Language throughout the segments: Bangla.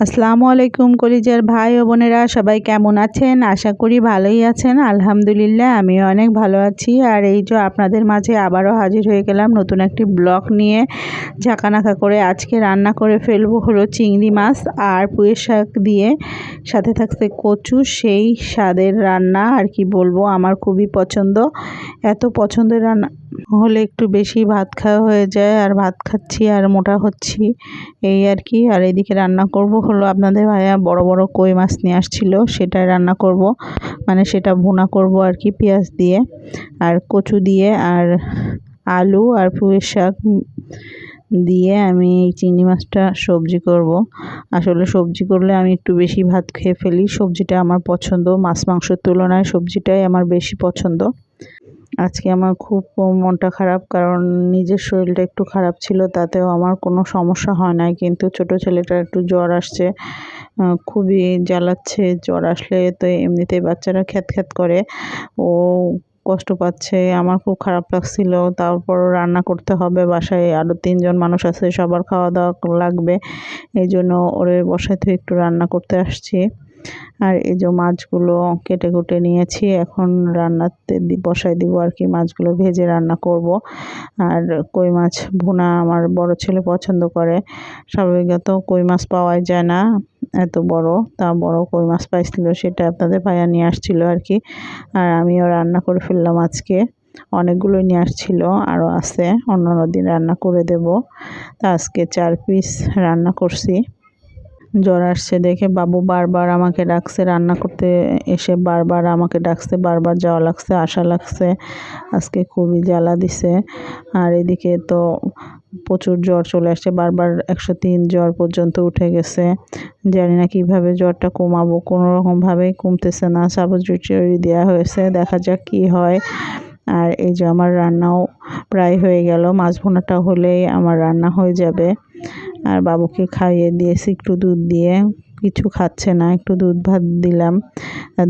আসসালামু আলাইকুম কলিজার ভাই ও বোনেরা, সবাই কেমন আছেন? আশা করি ভালোই আছেন। আলহামদুলিল্লাহ, আমিও অনেক ভালো আছি। আর এই যে আপনাদের মাঝে আবারও হাজির হয়ে গেলাম নতুন একটি ব্লগ নিয়ে। ঝাঁকানাকা করে আজকে রান্না করে ফেলব হলো চিংড়ি মাছ আর পুঁয়ের শাক দিয়ে। সাথে থাকছে কচু, সেই স্বাদের রান্না। আর কি বলব, আমার খুবই পছন্দ। এত পছন্দের রান্না হলে একটু বেশি ভাত খাওয়া হয়ে যায়, আর ভাত খাচ্ছি আর মোটা হচ্ছি, এই আর কি। আর এদিকে রান্না করব হলো আপনাদের ভাইয়া বড় বড় কই মাছ নিয়ে আসছিল, সেটাই রান্না করব। মানে সেটা ভুনা করব আর কি পেঁয়াজ দিয়ে, আর কচু দিয়ে, আর আলু আর পুঁই শাক দিয়ে আমি এই চিংড়ি মাছটা সবজি করব। আসলে সবজি করলে আমি একটু বেশি ভাত খেয়ে ফেলি। সবজিটা আমার পছন্দ, মাছ মাংসের তুলনায় সবজিটাই আমার বেশি পছন্দ। আজকে আমার খুব মনটা খারাপ, কারণ নিজের শরীরটা একটু খারাপ ছিল, তাতেও আমার কোনো সমস্যা হয় নাই। কিন্তু ছোট ছেলেটার একটু জ্বর আসছে খুবই জ্বালাচ্ছে, জ্বর আসলে তো এমনিতেই বাচ্চারা খ্যাত খ্যাত করে। ও কষ্ট পাচ্ছে, আমার খুব খারাপ লাগছিল। তারপর রান্না করতে হবে, বাসায় আরও তিনজন মানুষ আছে, সবার খাওয়া দাওয়া লাগবে। এই জন্য ওরে বসাতে একটু রান্না করতে আসছি। আর এই যে মাছগুলো কেটে কুটে নিয়েছি, এখন রান্নাতে বসাই দিব আর কি, মাছগুলো ভেজে রান্না করব। আর কই মাছ ভুনা আমার বড় ছেলে পছন্দ করে, স্বাভাবিকত কই মাছ পাওয়াই যায় না এত বড়, তা বড় কই মাছ পাইছিল সেটা আপনাদের ভাইয়া নিয়ে আসছিল আর কি। আর আমিও রান্না করে ফেললাম আজকে অনেকগুলো নিয়ে আসছিল, আরও আছে অন্য দিন রান্না করে দেব। তা আজকে চার পিস রান্না করছি। জ্বর আসছে দেখে বাবু বারবার আমাকে ডাকছে, রান্না করতে এসে বারবার আমাকে ডাকছে, বারবার যাওয়া লাগছে আশা লাগছে, আজকে খুবই জ্বালা দিছে। আর এদিকে তো প্রচুর জ্বর চলে আসছে, বারবার একশো তিন জ্বর পর্যন্ত উঠে গেছে। জানি না কীভাবে জ্বরটা কমাবো কোনো রকমভাবেই কমতেছে না সাবজুচুরি দেওয়া হয়েছে, দেখা যাক কী হয়। আর এই যে আমার রান্নাও প্রায় হয়ে গেল, মাছ ভুনাটা হলেই আমার রান্না হয়ে যাবে। আর বাবুকে খাইয়ে দিয়েছি, একটু দুধ দিয়ে। কিছু খাচ্ছে না, একটু দুধ ভাত দিলাম।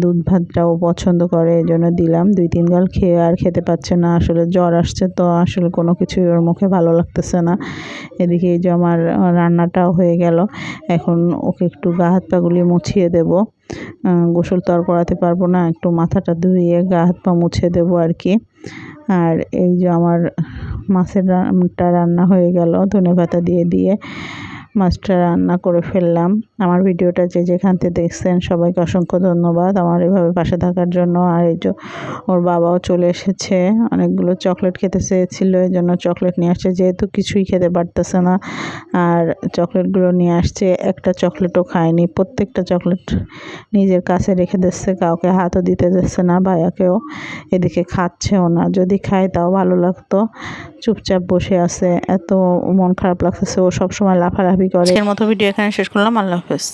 দুধ ভাতটাও পছন্দ করে এই জন্য দিলাম। দুই, তিন গাল খেয়ে আর খেতে পাচ্ছে না, আসলে জ্বর আসছে তো আসলে কোনো কিছুই ওর মুখে ভালো লাগতেছে না। এদিকে এই যে আমার রান্নাটাও হয়ে গেল। এখন ওকে একটু গা হাত পাগুলি মুছিয়ে দেব। গোসল তো আর করাতে পারব না, একটু মাথাটা ধুয়ে গা হাত পা মুছে দেবো আর কি। আর এই যে আমার মাছের রান্না হয়ে গেল। ধনে পাতা দিয়ে দিয়ে মাছটা রান্না করে ফেললাম। আমার ভিডিওটা যে যেখান থেকে দেখছেন, সবাইকে অসংখ্য ধন্যবাদ। আমার এভাবে পাশে থাকার জন্য আর এই যে ওর বাবাও চলে এসেছে, অনেকগুলো চকলেট খেতে চেয়েছিল, এই জন্য চকলেট নিয়ে আসছে। যেহেতু কিছুই খেতে পারতেছে না, আর চকলেটগুলো নিয়ে আসছে, একটা চকলেটও খায়নি। প্রত্যেকটা চকলেট নিজের কাছে রেখে দিচ্ছে, কাউকে হাতও দিতে দিচ্ছে না, ভাইয়াকেও এদিকে খাচ্ছেও না। যদি খায় তাও ভালো লাগতো। চুপচাপ বসে আছে, এত মন খারাপ লাগতেছে, ও সবসময় লাফালাফি করে। এর মতো ভিডিও এখানে শেষ করলাম। আল্লাহ হাফেজ